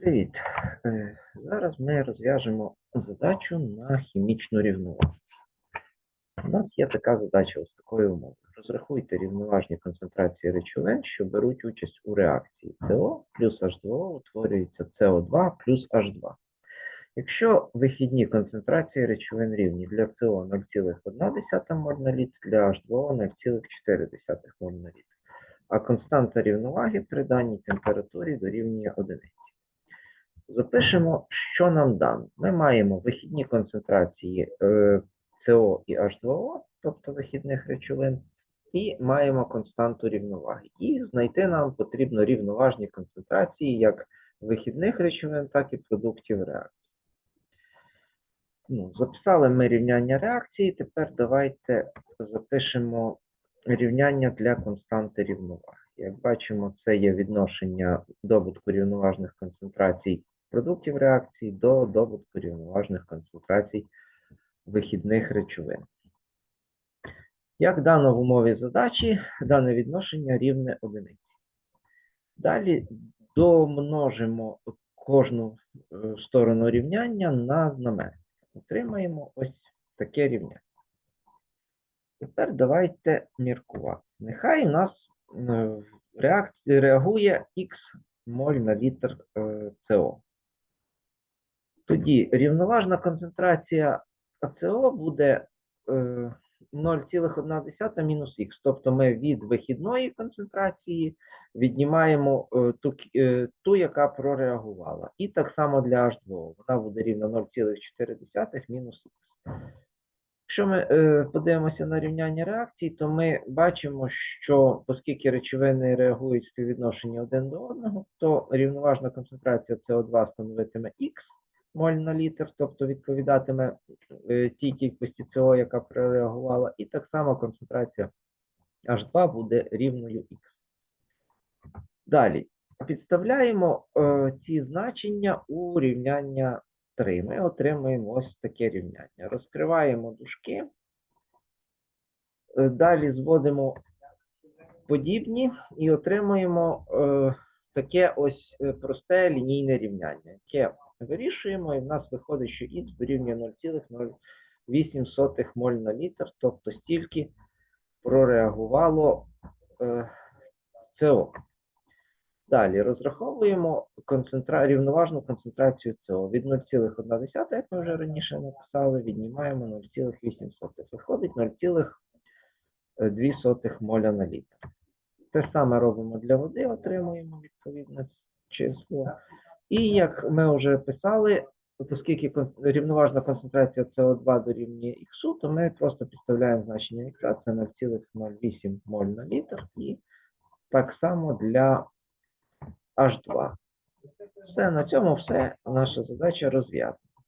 Привіт. Е, Зараз ми розв'яжемо задачу на хімічну рівновагу. У нас є така задача ось такої умови. Розрахуйте рівноважні концентрації речовин, що беруть участь у реакції. СО плюс H2O утворюється СО2 плюс H2. Якщо вихідні концентрації речовин рівні для СО 0,1 моль на літр, для H2O 0,4 моль на літр, а константа рівноваги при даній температурі дорівнює одиниці. Запишемо, що нам дано. Ми маємо вихідні концентрації е, СО і H2O, тобто вихідних речовин, і маємо константу рівноваги. І знайти нам потрібно рівноважні концентрації як вихідних речовин, так і продуктів реакції. Ну, записали ми рівняння реакції, тепер давайте запишемо рівняння для константи рівноваги. Як бачимо, це є відношення добутку рівноважних концентрацій продуктів реакції до добутку рівноважних концентрацій вихідних речовин. Як дано в умові задачі, дане відношення рівне одиниці. Далі домножимо кожну е, сторону рівняння на знаменник. Отримаємо ось таке рівняння. Тепер давайте міркувати. Нехай у нас е, реагує Х моль на літр е, СО. Тоді рівноважна концентрація АЦО буде е, 0,1 мінус х. Тобто ми від вихідної концентрації віднімаємо е, ту, е, ту, яка прореагувала. І так само для H2O. Вона буде рівна 0,4 мінус х. Якщо ми е, подивимося на рівняння реакцій, то ми бачимо, що оскільки речовини реагують в співвідношенні один до одного, то рівноважна концентрація СО2 становитиме х моль на літр, тобто відповідатиме е, тій кількості СО, яка прореагувала, і так само концентрація H2 буде рівною х. Далі підставляємо е, ці значення у рівняння 3. Ми отримуємо ось таке рівняння. Розкриваємо дужки. Е, Далі зводимо подібні і отримуємо е, таке ось е, просте лінійне рівняння, яке вирішуємо, і в нас виходить, що х дорівнює 0,08 моль на літр, тобто стільки прореагувало е, СО. Далі розраховуємо концентра... рівноважну концентрацію СО. Від 0,1, як ми вже раніше написали, віднімаємо 0,8. Виходить 0,2 моля на літр. Те саме робимо для води, отримуємо відповідне число. І як ми вже писали, оскільки рівноважна концентрація СО2 дорівнює Х, то ми просто підставляємо значення Х, це 0,08 моль на літр, і так само для H2. Все, на цьому все. Наша задача розв'язана.